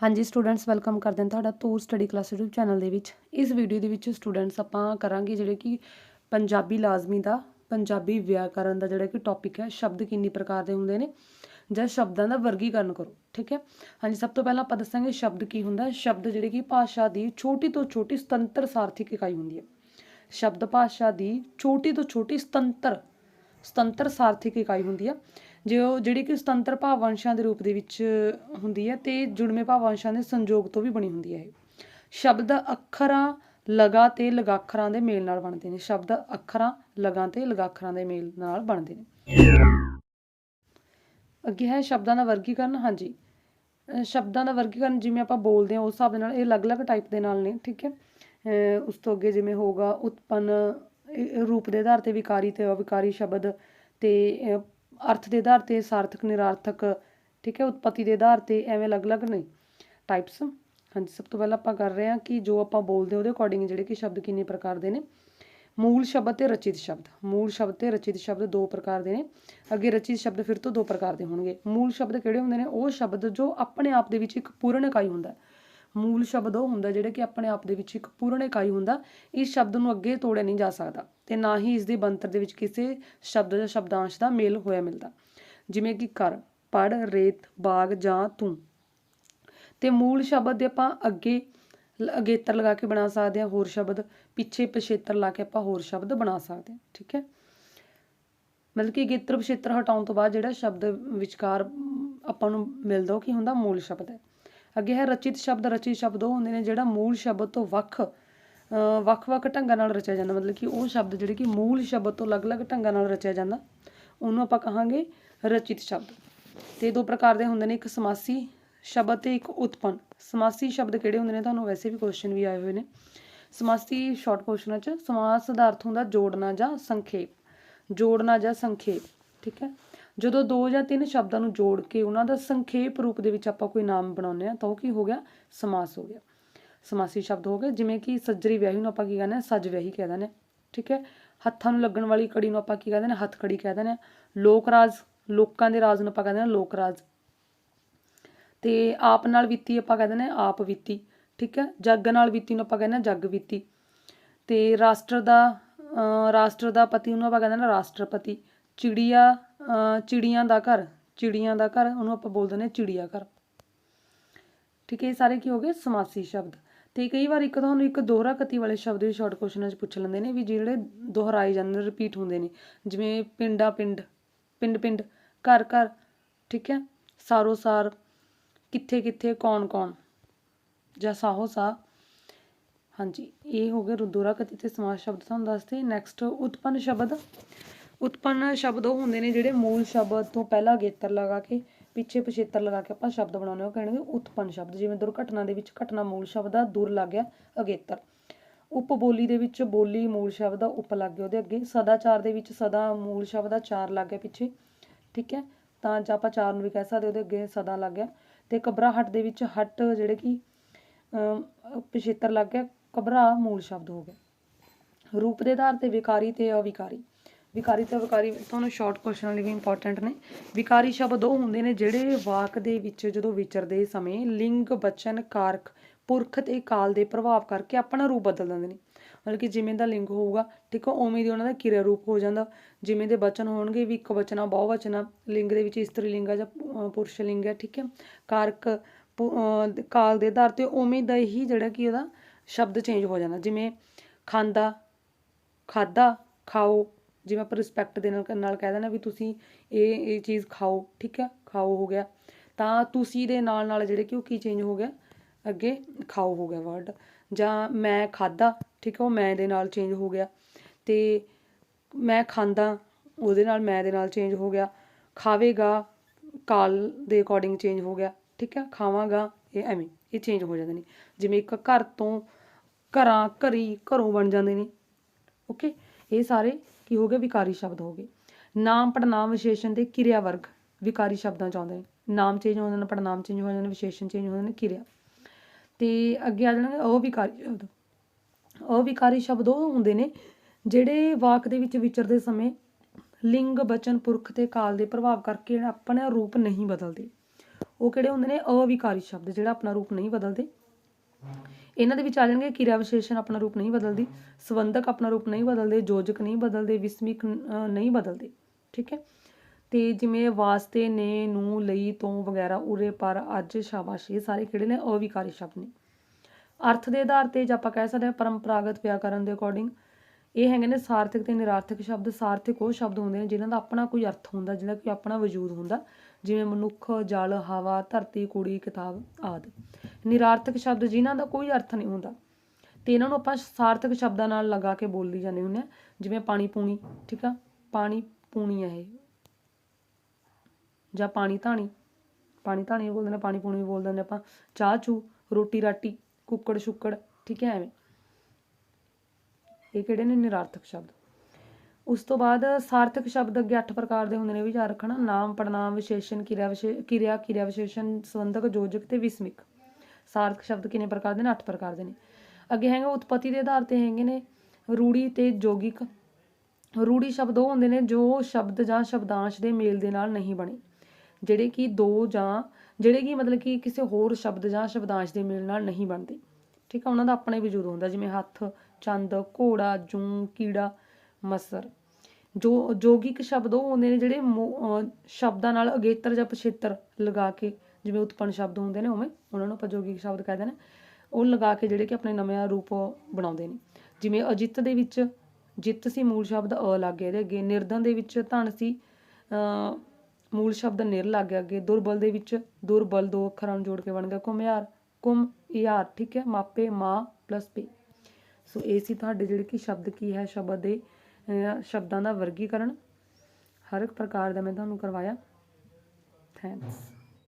ਹਾਂਜੀ students welcome ਕਰਦੇ ਹਾਂ ਤੁਹਾਡਾ ਤੂਰ ਸਟੱਡੀ ਕਲਾਸ YouTube ਚੈਨਲ ਦੇ ਵਿੱਚ। ਇਸ ਵੀਡੀਓ ਦੇ ਵਿੱਚ ਸਟੂਡੈਂਟਸ ਆਪਾਂ ਕਰਾਂਗੇ ਜਿਹੜੇ ਕਿ ਪੰਜਾਬੀ ਲਾਜ਼ਮੀ ਦਾ, ਪੰਜਾਬੀ ਵਿਆਕਰਨ ਦਾ ਜਿਹੜਾ ਕਿ ਟੌਪਿਕ ਹੈ, ਸ਼ਬਦ ਕਿੰਨੀ ਪ੍ਰਕਾਰ ਦੇ ਹੁੰਦੇ ਨੇ ਜਾਂ ਸ਼ਬਦਾਂ ਦਾ ਵਰਗੀਕਰਨ ਕਰੋ, ਠੀਕ ਹੈ? ਹਾਂਜੀ, ਸਭ ਤੋਂ ਪਹਿਲਾਂ ਆਪਾਂ ਦੱਸਾਂਗੇ ਸ਼ਬਦ ਕੀ ਹੁੰਦਾ। ਸ਼ਬਦ ਜਿਹੜੇ ਕਿ ਭਾਸ਼ਾ ਦੀ ਛੋਟੀ ਤੋਂ ਛੋਟੀ ਸੁਤੰਤਰ ਸਾਰਥਿਕ ਇਕਾਈ ਹੁੰਦੀ ਹੈ। ਸ਼ਬਦ ਭਾਸ਼ਾ ਦੀ ਛੋਟੀ ਤੋਂ ਛੋਟੀ ਸੁਤੰਤਰ ਸੁਤੰਤਰ ਸਾਰਥਿਕ ਇਕਾਈ ਹੁੰਦੀ ਹੈ। ਜੋ ਜਿਹੜੀ ਕਿ ਸੁਤੰਤਰ ਭਾਵ ਵੰਸ਼ਾਂ ਦੇ ਰੂਪ ਦੇ ਵਿੱਚ ਹੁੰਦੀ ਹੈ ਤੇ ਜੁੜਵੇਂ ਭਾਵਅੰਸ਼ਾਂ ਦੇ ਸੰਯੋਗ ਤੋਂ ਵੀ ਬਣੀ ਹੁੰਦੀ ਹੈ ਇਹ। ਸ਼ਬਦ ਅੱਖਰਾਂ, ਲਗਾ ਤੇ ਲਗਾਖਰਾਂ ਦੇ ਮੇਲ ਨਾਲ ਬਣਦੇ ਨੇ। ਸ਼ਬਦ ਅੱਖਰਾਂ, ਲਗਾ ਤੇ ਲਗਾਖਰਾਂ ਦੇ ਮੇਲ ਨਾਲ ਬਣਦੇ ਨੇ। ਅੱਗੇ ਹੈ ਸ਼ਬਦਾਂ ਦਾ ਵਰਗੀਕਰਨ। ਹਾਂਜੀ। ਸ਼ਬਦਾਂ ਦਾ ਵਰਗੀਕਰਨ ਜਿਵੇਂ ਆਪਾਂ ਬੋਲਦੇ ਹਾਂ, ਉਸ ਹਿਸਾਬ ਦੇ ਨਾਲ ਇਹ ਅਲੱਗ-ਅਲੱਗ ਟਾਈਪ ਦੇ ਨਾਲ ਨੇ, ਠੀਕ ਹੈ? ਅਹ ਉਸ ਤੋਂ ਅੱਗੇ ਜਿਵੇਂ ਹੋਊਗਾ, ਉਤਪੰਨ ਰੂਪ ਦੇ ਆਧਾਰ ਤੇ ਵਿਕਾਰੀ ਤੇ ਅਵਿਕਾਰੀ ਸ਼ਬਦ ਤੇ ਅਰਥ ਦੇ ਆਧਾਰ ਤੇ, ਸਾਰਥਕ, ਨਿਰਾਰਥਕ, ਠੀਕ ਹੈ, ਉਤਪਤੀ ਦੇ ਆਧਾਰ ਤੇ ਐਵੇਂ ਅਲੱਗ-ਅਲੱਗ ਨੇ। ਟਾਈਪਸ ਹਾਂਜੀ, ਸਭ ਤੋਂ ਪਹਿਲਾਂ ਆਪਾਂ ਕਰ ਰਹੇ ਹਾਂ ਕਿ ਜੋ ਆਪਾਂ ਬੋਲਦੇ ਉਹਦੇ ਅਕੋਰਡਿੰਗ ਜਿਹੜੇ ਕਿ ਸ਼ਬਦ ਕਿੰਨੇ ਪ੍ਰਕਾਰ ਦੇ ਨੇ। ਮੂਲ ਸ਼ਬਦ ਤੇ ਰਚਿਤ ਸ਼ਬਦ। ਮੂਲ ਸ਼ਬਦ ਤੇ ਰਚਿਤ ਸ਼ਬਦ ਦੋ ਪ੍ਰਕਾਰ ਦੇ ਨੇ। ਅੱਗੇ ਰਚਿਤ ਸ਼ਬਦ ਫਿਰ ਤੋਂ ਦੋ ਪ੍ਰਕਾਰ ਦੇ ਹੋਣਗੇ। ਮੂਲ ਸ਼ਬਦ ਕਿਹੜੇ ਹੁੰਦੇ ਨੇ? ਉਹ ਸ਼ਬਦ ਜੋ ਆਪਣੇ ਆਪ ਦੇ ਵਿੱਚ ਇੱਕ ਪੂਰਨ ਇਕਾਈ ਹੁੰਦਾ ਹੈ। ਮੂਲ ਸ਼ਬਦ ਉਹ ਹੁੰਦਾ ਜਿਹੜਾ ਕਿ ਆਪਣੇ ਆਪ ਦੇ ਵਿੱਚ ਇੱਕ ਪੂਰਨ ਇਕਾਈ ਹੁੰਦਾ ਇਸ ਸ਼ਬਦ ਨੂੰ ਅੱਗੇ ਤੋੜਿਆ ਨਹੀਂ ਜਾ ਸਕਦਾ ਤੇ ਨਾ ਹੀ ਇਸ ਦੇ ਬੰਤਰ ਦੇ ਵਿੱਚ ਕਿਸੇ ਸ਼ਬਦ ਜਾਂ ਸ਼ਬਦਾਂਸ਼ ਦਾ ਮੇਲ ਹੋਇਆ ਮਿਲਦਾ। ਜਿਵੇਂ ਕਿ ਕਰ ਪੜ ਰੇਤ, ਬਾਗ ਜਾਂ ਤੂੰ। ਤੇ ਮੂਲ ਸ਼ਬਦ ਦੇ ਆਪਾਂ ਅੱਗੇ ਅਗੇਤਰ ਲਗਾ ਕੇ ਬਣਾ ਸਕਦੇ ਹਾਂ, ਹੋਰ ਸ਼ਬਦ ਪਿੱਛੇ ਪਛੇਤਰ ਲਾ ਕੇ ਆਪਾਂ ਹੋਰ ਸ਼ਬਦ ਬਣਾ ਸਕਦੇ ਹਾਂ, ਠੀਕ ਹੈ? ਮਤਲਬ ਕਿ ਅਗੇਤਰ ਪਛੇਤਰ ਹਟਾਉਣ ਤੋਂ ਬਾਅਦ ਜਿਹੜਾ ਸ਼ਬਦ ਵਿਚਕਾਰ ਆਪਾਂ ਨੂੰ ਮਿਲਦਾ ਉਹ ਕੀ ਹੁੰਦਾ? ਮੂਲ ਸ਼ਬਦ ਹੈ। ਅੱਗੇ ਹੈ ਰਚਿਤ ਸ਼ਬਦ ਰਚਿਤ ਸ਼ਬਦ, ਉਹ ਹੁੰਦੇ ਨੇ ਜਿਹੜਾ ਮੂਲ ਸ਼ਬਦ ਤੋਂ ਵੱਖ ਵੱਖ-ਵੱਖ ਢੰਗਾਂ ਨਾਲ ਰਚਿਆ ਜਾਂਦਾ। ਮਤਲਬ ਕਿ ਉਹ ਸ਼ਬਦ ਜਿਹੜੇ ਕਿ ਮੂਲ ਸ਼ਬਦ ਤੋਂ ਅਲੱਗ-ਅਲੱਗ ਢੰਗਾਂ ਨਾਲ ਰਚਿਆ ਜਾਂਦਾ, ਉਹਨੂੰ ਆਪਾਂ ਕਹਾਂਗੇ ਰਚਿਤ ਸ਼ਬਦ। ਤੇ ਦੋ ਪ੍ਰਕਾਰ ਦੇ ਹੁੰਦੇ ਨੇ, ਇੱਕ ਸਮਾਸੀ ਸ਼ਬਦ ਤੇ ਇੱਕ ਉਤਪੰਨ। ਸਮਾਸੀ ਸ਼ਬਦ ਕਿਹੜੇ ਹੁੰਦੇ ਨੇ? ਤੁਹਾਨੂੰ ਵੈਸੇ ਵੀ ਕੁਐਸਚਨ ਵੀ ਆਏ ਹੋਏ ਨੇ। ਸਮਾਸੀ ਸ਼ਾਰਟ ਕੁਐਸਚਨਾਂ 'ਚ, ਸਮਾਸ ਦਾ ਅਰਥ ਹੁੰਦਾ ਜੋੜਨਾ ਜਾਂ ਸੰਖੇਪ। ਜੋੜਨਾ ਜਾਂ ਸੰਖੇਪ, ਠੀਕ ਹੈ? ਜਦੋਂ ਦੋ ਜਾਂ ਤਿੰਨ ਸ਼ਬਦਾਂ ਨੂੰ ਜੋੜ ਕੇ ਉਹਨਾਂ ਦਾ ਸੰਖੇਪ ਰੂਪ ਦੇ ਵਿੱਚ ਆਪਾਂ ਕੋਈ ਨਾਮ ਬਣਾਉਂਦੇ ਆ ਤਾਂ ਉਹ ਕੀ ਹੋ ਗਿਆ? ਸਮਾਸ ਹੋ ਗਿਆ। ਸਮਾਸੀ ਸ਼ਬਦ ਹੋ ਗਿਆ ਜਿਵੇਂ ਕਿ ਸੱਜਰੀ ਵਿਆਹੀ ਨੂੰ ਆਪਾਂ ਕੀ ਕਹਿੰਦੇ ਆ ਸੱਜ ਵਿਆਹੀ ਕਹਿ ਦਿੰਦੇ ਆ ਠੀਕ ਹੈ? ਹੱਥਾਂ ਨੂੰ ਲੱਗਣ ਵਾਲੀ ਕੜੀ ਨੂੰ ਆਪਾਂ ਕੀ ਕਹਿੰਦੇ ਨੇ? ਹੱਥ ਕੜੀ ਕਹਿ ਦਿੰਦੇ ਆ ਲੋਕ ਰਾਜ, ਲੋਕਾਂ ਦੇ ਰਾਜ ਨੂੰ ਆਪਾਂ ਕਹਿੰਦੇ ਆ ਲੋਕ ਰਾਜ। ਤੇ ਆਪ ਨਾਲ ਵਿੱਤੀ ਆਪਾਂ ਕਹਿੰਦੇ ਨੇ ਆਪ ਵਿੱਤੀ, ਠੀਕ ਹੈ? ਜੱਗ ਨਾਲ ਵਿੱਤੀ ਨੂੰ ਆਪਾਂ ਕਹਿੰਦੇ ਆ ਜੱਗ ਵਿੱਤੀ। ਤੇ ਰਾਸ਼ਟਰ ਦਾ ਰਾਸ਼ਟਰ ਦਾ ਪਤੀ ਨੂੰ ਆਪਾਂ ਕਹਿੰਦੇ ਨੇ ਰਾਸ਼ਟਰਪਤੀ। ਚਿੜੀਆ ਚਿੜੀਆਂ ਦਾ ਘਰ, ਚਿੜੀਆਂ ਦਾ ਘਰ, ਉਹਨੂੰ ਆਪਾਂ ਬੋਲਦੇ ਨੇ ਚਿੜੀਆ ਘਰ। ਠੀਕ ਹੈ, ਇਹ ਸਾਰੇ ਕੀ ਹੋ ਗਏ? ਸਮਾਸੀ ਸ਼ਬਦ। ਤੇ ਕਈ ਵਾਰ ਇੱਕ ਤੁਹਾਨੂੰ ਇੱਕ ਦੋਹਰਾ ਕਤੀ ਵਾਲੇ ਸ਼ਬਦ ਵੀ ਸ਼ਾਰਟ ਕੁਐਸਚਨਾਂ 'ਚ ਪੁੱਛ ਲੈਂਦੇ ਨੇ ਵੀ ਜਿਹੜੇ ਦੁਹਰਾਏ ਜਾਂਦੇ ਨੇ ਰਿਪੀਟ ਹੁੰਦੇ ਨੇ। ਜਿਵੇਂ ਪਿੰਡਾ ਪਿੰਡ ਪਿੰਡ ਪਿੰਡ, ਘਰ ਘਰ, ਠੀਕ ਹੈ? ਸਾਰੋ ਸਾਰ, ਕਿੱਥੇ ਕਿੱਥੇ, ਕੌਣ ਕੌਣ? ਜਾਂ ਸਾਹੋ ਸਾਹ। ਹਾਂਜੀ, ਇਹ ਹੋ ਗਏ ਦੋਹਰਾ ਕਤੀ ਤੇ ਸਮਾਸ ਸ਼ਬਦ ਤੁਹਾਨੂੰ ਦੱਸਦੇ। ਨੈਕਸਟ ਉਤਪੰਨ ਸ਼ਬਦ। ਉਤਪੰਨ ਸ਼ਬਦ ਉਹ ਹੁੰਦੇ ਨੇ ਜਿਹੜੇ ਮੂਲ ਸ਼ਬਦ ਤੋਂ ਪਹਿਲਾਂ ਅਗੇਤਰ ਲਗਾ ਕੇ ਪਿੱਛੇ ਪਿਛੇਤਰ ਲਗਾ ਕੇ ਆਪਾਂ ਸ਼ਬਦ ਬਣਾਉਂਦੇ ਹਾਂ ਉਹ ਕਹਿਣਗੇ ਉਤਪੰਨ ਸ਼ਬਦ। ਜਿਵੇਂ ਦੁਰਘਟਨਾ ਦੇ ਵਿੱਚ ਘਟਨਾ ਮੂਲ ਸ਼ਬਦ ਆ ਦੁਰ ਲੱਗ ਗਿਆ ਅਗੇਤਰ। ਉਪਬੋਲੀ ਦੇ ਵਿੱਚ ਬੋਲੀ ਮੂਲ ਸ਼ਬਦ ਆ ਉਪ ਲੱਗ ਗਿਆ ਉਹਦੇ ਅੱਗੇ। ਸਦਾਚਾਰ ਦੇ ਵਿੱਚ ਸਦਾ ਮੂਲ ਸ਼ਬਦ ਆ ਚਾਰ ਲੱਗ ਗਿਆ ਪਿੱਛੇ। ਠੀਕ ਹੈ? ਤਾਂ ਜਾਂ ਆਪਾਂ ਚਾਰ ਨੂੰ ਵੀ ਕਹਿ ਸਕਦੇ ਉਹਦੇ ਅੱਗੇ ਸਦਾ ਲੱਗ ਗਿਆ। ਤੇ ਘਬਰਾਹਟ ਦੇ ਵਿੱਚ ਹਟ ਜਿਹੜੇ ਕਿ ਅਮ, ਪਿਛੇਤਰ ਲੱਗ ਗਿਆ ਘਬਰਾ ਮੂਲ ਸ਼ਬਦ ਹੋ ਗਿਆ। ਰੂਪ ਦੇ ਆਧਾਰ ਤੇ ਵਿਕਾਰੀ ਤੇ ਅਵਿਕਾਰੀ। ਵਿਕਾਰੀ ਤੇ ਵਿਕਾਰੀ, ਤੁਹਾਨੂੰ ਸ਼ਾਰਟ ਕੁਐਸਚਨ ਲਈ ਵੀ ਇੰਪੋਰਟੈਂਟ ਨੇ। ਵਿਕਾਰੀ ਸ਼ਬਦ ਉਹ ਹੁੰਦੇ ਨੇ ਜਿਹੜੇ ਵਾਕ ਦੇ ਵਿੱਚ ਜਦੋਂ ਵਿਚਰਦੇ ਸਮੇਂ ਲਿੰਗ ਬਚਨ ਕਾਰਕ, ਪੁਰਖ ਤੇ ਕਾਲ ਦੇ ਪ੍ਰਭਾਵ ਕਰਕੇ ਆਪਣਾ ਰੂਪ ਬਦਲ ਦਿੰਦੇ ਨੇ। ਮਤਲਬ ਕਿ ਜਿਵੇਂ ਦਾ ਲਿੰਗ ਹੋਊਗਾ, ਠੀਕ ਹੈ ਉਵੇਂ ਦੀ ਉਹਨਾਂ ਦਾ ਕਿਰਿਆ ਰੂਪ ਹੋ ਜਾਂਦਾ। ਜਿਵੇਂ ਦੇ ਬਚਨ ਹੋਣਗੇ ਵੀ ਇੱਕ ਬਚਨਾ ਬਹੁ ਬਚਨਾ ਲਿੰਗ ਦੇ ਵਿੱਚ ਇਸਤਰੀ ਲਿੰਗ ਹੈ ਜਾਂ ਪੁਰਸ਼ ਲਿੰਗ ਹੈ ਠੀਕ ਹੈ ਕਾਰਕ, ਪੁ- ਕਾਲ ਦੇ ਆਧਾਰ ਤੇ ਉਵੇਂ ਦਾ ਹੀ ਜਿਹੜਾ ਕਿ ਉਹਦਾ ਸ਼ਬਦ ਚੇਂਜ ਹੋ ਜਾਂਦਾ। ਜਿਵੇਂ ਖਾਂਦਾ, ਖਾਦਾ, ਖਾਓ ਜਿਵੇਂ ਆਪਾਂ ਰਿਸਪੈਕਟ ਦੇ ਨਾਲ ਨਾਲ ਕਹਿ ਦਿੰਦੇ ਵੀ ਤੁਸੀਂ ਇਹ ਇਹ ਚੀਜ਼ ਖਾਓ, ਠੀਕ ਹੈ, ਖਾਓ ਹੋ ਗਿਆ। ਤਾਂ ਤੁਸੀਂ ਦੇ ਨਾਲ ਨਾਲ ਜਿਹੜੇ ਕਿ ਉਹ ਕੀ ਚੇਂਜ ਹੋ ਗਿਆ? ਅੱਗੇ ਖਾਓ ਹੋ ਗਿਆ ਵਰਡ ਜਾਂ ਮੈਂ ਖਾਦਾ ਠੀਕ ਹੈ, ਉਹ ਮੈਂ ਦੇ ਨਾਲ ਚੇਂਜ ਹੋ ਗਿਆ। ਤੇ ਮੈਂ ਖਾਂਦਾ, ਉਹਦੇ ਨਾਲ ਮੈਂ ਦੇ ਨਾਲ ਚੇਂਜ ਹੋ ਗਿਆ। ਖਾਵੇਗਾ, ਕਾਲ ਦੇ ਅਕੋਰਡਿੰਗ ਚੇਂਜ ਹੋ ਗਿਆ, ਠੀਕ ਹੈ, ਖਾਵਾਂਗਾ, ਇਹ ਐਵੇਂ, ਇਹ ਚੇਂਜ ਹੋ ਜਾਂਦੇ ਨੇ। ਜਿਵੇਂ ਇੱਕ ਘਰ ਤੋਂ ਘਰਾਂ, ਘਰੀ, ਘਰੋਂ ਬਣ ਜਾਂਦੇ ਨੇ। ਓਕੇ ਇਹ ਸਾਰੇ ਕੀ ਹੋ ਗਏ ਵਿਕਾਰੀ ਸ਼ਬਦ ਹੋ ਗਏ। ਨਾਮ ਪੜਨਾਮ ਵਿਸ਼ੇਸ਼ਣ ਤੇ ਕਿਰਿਆ ਵਰਗ ਵਿਕਾਰੀ ਸ਼ਬਦਾਂ ਚ ਆਉਂਦੇ ਨੇ। ਨਾਮ ਚੇਂਜ ਹੋ ਜਾਂਦੇ ਪੜਨਾਮ ਚੇਂਜ ਹੋ ਜਾਂਦੇ ਵਿਸ਼ੇਸ਼ਣ ਚੇਂਜ ਹੋ ਜਾਂਦੇ ਕਿਰਿਆ। ਤੇ ਅੱਗੇ ਆ ਜਾਣਗੇ ਅਵਿਕਾਰੀ ਸ਼ਬਦ। ਅਵਿਕਾਰੀ ਸ਼ਬਦ ਉਹ ਹੁੰਦੇ ਨੇ ਜਿਹੜੇ ਵਾਕ ਦੇ ਵਿੱਚ ਵਿਚਰਦੇ ਸਮੇਂ ਲਿੰਗ ਬਚਨ ਪੁਰਖ ਤੇ ਕਾਲ ਦੇ ਪ੍ਰਭਾਵ ਕਰਕੇ ਆਪਣਾ ਰੂਪ ਨਹੀਂ ਬਦਲਦੇ। ਉਹ ਕਿਹੜੇ ਹੁੰਦੇ ਨੇ? ਅਵਿਕਾਰੀ ਸ਼ਬਦ, ਜਿਹੜਾ ਆਪਣਾ ਰੂਪ ਨਹੀਂ ਬਦਲਦੇ। ਇਹਨਾਂ ਦੇ ਵਿੱਚ ਆ ਜਾਣਗੇ, ਕਿਰਿਆ ਵਿਸ਼ੇਸ਼ਣ ਆਪਣਾ ਰੂਪ ਨਹੀਂ ਬਦਲਦੀ, ਸੰਬੰਧਕ ਆਪਣਾ ਰੂਪ ਨਹੀਂ ਬਦਲਦੇ, ਯੋਜਕ ਨਹੀਂ ਬਦਲਦੇ, ਵਿਸਮਿਕ ਨਹੀਂ ਬਦਲਦੇ, ਠੀਕ ਹੈ? ਤੇ ਜਿਵੇਂ ਵਾਸਤੇ, ਨੇ, ਨੂੰ, ਲਈ, ਤੋਂ ਵਗੈਰਾ, ਉਰੇ, ਪਰ, ਅੱਜ, ਸ਼ਾਬਾਸ਼, ਇਹ ਸਾਰੇ ਕਿਹੜੇ ਨੇ? ਅਵਿਕਾਰੀ ਸ਼ਬਦ ਨੇ। ਅਰਥ ਦੇ ਆਧਾਰ ਤੇ ਜੇ ਆਪਾਂ ਕਹਿ ਸਕਦੇ ਹਾਂ, ਪਰੰਪਰਾਗਤ ਵਿਆਕਰਨ ਦੇ ਅਕੋਰਡਿੰਗ ਇਹ ਹੈਗੇ ਨੇ ਸਾਰਥਕ ਤੇ ਨਿਰਾਰਥਕ ਸ਼ਬਦ। ਸਾਰਥਕ ਉਹ ਸ਼ਬਦ ਹੁੰਦੇ ਨੇ ਜਿਨ੍ਹਾਂ ਦਾ ਆਪਣਾ ਕੋਈ ਅਰਥ ਹੁੰਦਾ ਜਿਹਦਾ ਕੋਈ ਆਪਣਾ ਵਜੂਦ ਹੁੰਦਾ, ਜਿਵੇਂ ਮਨੁੱਖ, ਜਲ, ਹਵਾ, ਧਰਤੀ, ਕੁੜੀ, ਕਿਤਾਬ ਆਦਿ। ਨਿਰਾਰਥਕ ਸ਼ਬਦ ਜਿਨ੍ਹਾਂ ਦਾ ਕੋਈ ਅਰਥ ਨਹੀਂ ਹੁੰਦਾ। ਤੇ ਇਹਨਾਂ ਨੂੰ ਆਪਾਂ ਸਾਰਥਕ ਸ਼ਬਦਾਂ ਨਾਲ ਲਗਾ ਕੇ ਬੋਲੀ ਜਾਂਦੇ ਹੁੰਦੇ ਆ, ਜਿਵੇਂ ਪਾਣੀ ਪੂਣੀ, ਠੀਕ ਆ? ਪਾਣੀ ਪੂਣੀ ਆ ਇਹ। ਜਾਂ ਪਾਣੀ ਧਾਣੀ। ਪਾਣੀ ਧਾਣੀ ਵੀ ਬੋਲਦੇ ਨੇ, ਪਾਣੀ ਪੂਣੀ ਵੀ ਬੋਲ ਦਿੰਦੇ ਆਪਾਂ। ਚਾਹ, ਚੂ, ਰੋਟੀ, ਰਾਟੀ, ਕੁੱਕੜ, ਸ਼ੁੱਕੜ, ਠੀਕ ਹੈ ਐਵੇਂ। ਇਹ ਕਿਹੜੇ ਨੇ? ਨਿਰਾਰਥਕ ਸ਼ਬਦ। ਉਸ ਤੋਂ ਬਾਅਦ ਸਾਰਥਕ ਸ਼ਬਦ ਅੱਗੇ 8 ਪ੍ਰਕਾਰ ਦੇ ਹੁੰਦੇ ਨੇ ਵੀ ਯਾਦ ਰੱਖਣਾ। ਨਾਮ, ਪੜਨਾਮ, ਵਿਸ਼ੇਸ਼ਣ, ਕਿਰਿਆ ਵਿਸ਼ੇ, ਕਿਰਿਆ ਕਿਰਿਆ ਵਿਸ਼ੇਸ਼ਣ, ਸੰਬੰਧਕ, ਯੋਜਕ ਤੇ ਵਿਸਮਿਕ। ਸਾਰਥਕ ਸ਼ਬਦ ਕਿੰਨੇ ਪ੍ਰਕਾਰ ਦੇ ਨੇ? 8 ਪ੍ਰਕਾਰ ਦੇ ਨੇ। ਅੱਗੇ ਹੈਗੇ ਉਤਪਤੀ ਦੇ ਆਧਾਰ ਤੇ ਹੈਗੇ ਨੇ ਰੂੜੀ ਤੇ ਯੋਗਿਕ ਰੂੜੀ ਸ਼ਬਦ ਉਹ ਹੁੰਦੇ ਨੇ ਜੋ ਸ਼ਬਦ ਜਾਂ ਸ਼ਬਦਾਂਸ਼ ਦੇ ਮੇਲ ਦੇ ਨਾਲ ਨਹੀਂ ਬਣੇ। ਜਿਹੜੇ ਕਿ ਦੋ ਜਾਂ ਜਿਹੜੇ ਕਿ ਮਤਲਬ ਕਿ ਕਿਸੇ ਹੋਰ ਸ਼ਬਦ ਜਾਂ ਸ਼ਬਦਾਂਸ਼ ਦੇ ਮੇਲ ਨਾਲ ਨਹੀਂ ਬਣਦੇ। ਠੀਕ ਆ, ਉਹਨਾਂ ਦਾ ਆਪਣਾ ਹੀ ਵਜੂਦ ਹੁੰਦਾ, ਜਿਵੇਂ ਹੱਥ, ਚੰਦ, ਘੋੜਾ, ਜੂੰ, ਕੀੜਾ, ਮਸਰ। ਜੋ ਯੋਗਿਕ ਸ਼ਬਦ ਉਹ ਹੁੰਦੇ ਨੇ ਜਿਹੜੇ ਸ਼ਬਦਾਂ ਨਾਲ ਅਗੇਤਰ ਜਾਂ ਪਛੇਤਰ ਲਗਾ ਕੇ ਜਿਵੇਂ ਉਤਪੰਨ ਸ਼ਬਦ ਹੁੰਦੇ ਨੇ ਉਵੇਂ ਉਹਨਾਂ ਨੂੰ ਆਪਾਂ ਯੋਗਿਕ ਸ਼ਬਦ ਕਹਿੰਦੇ ਨੇ। ਉਹ ਲਗਾ ਕੇ ਜਿਹੜੇ ਕਿ ਆਪਣੇ ਨਵੇਂ ਰੂਪ ਬਣਾਉਂਦੇ ਨੇ। ਜਿਵੇਂ ਅਜਿੱਤ ਦੇ ਵਿੱਚ ਜਿੱਤ ਸੀ ਮੂਲ ਸ਼ਬਦ ਅ ਲੱਗ ਗਿਆ, ਇਹਦੇ ਅੱਗੇ ਨਿਰਧਨ ਦੇ ਵਿੱਚ ਧਨ ਸੀ ਮੂਲ ਸ਼ਬਦ ਨਿਰ ਲੱਗ ਗਿਆ ਅੱਗੇ, ਦੁਰਬਲ ਦੇ ਵਿੱਚ ਦੁਰਬਲ ਦੋ ਅੱਖਰਾਂ ਨੂੰ ਜੋੜ ਕੇ ਬਣ ਗਿਆ ਕੁਮਿਆਰ ਕੁਮ ਯਾਰ, ਠੀਕ ਹੈ, ਮਾਪੇ, ਮਾਂ ਪਲੱਸ ਪੇ। ਸੋ ਇਹ ਸੀ ਤੁਹਾਡੇ ਜਿਹੜੇ ਕਿ ਸ਼ਬਦ ਕੀ ਹੈ, ਸ਼ਬਦ ਦੇ ਸ਼ਬਦਾਂ ਦਾ ਵਰਗੀਕਰਨ। ਹਰ ਇੱਕ ਪ੍ਰਕਾਰ ਦਾ ਮੈਂ ਤੁਹਾਨੂੰ ਕਰਵਾਇਆ। ਥੈਂਕਸ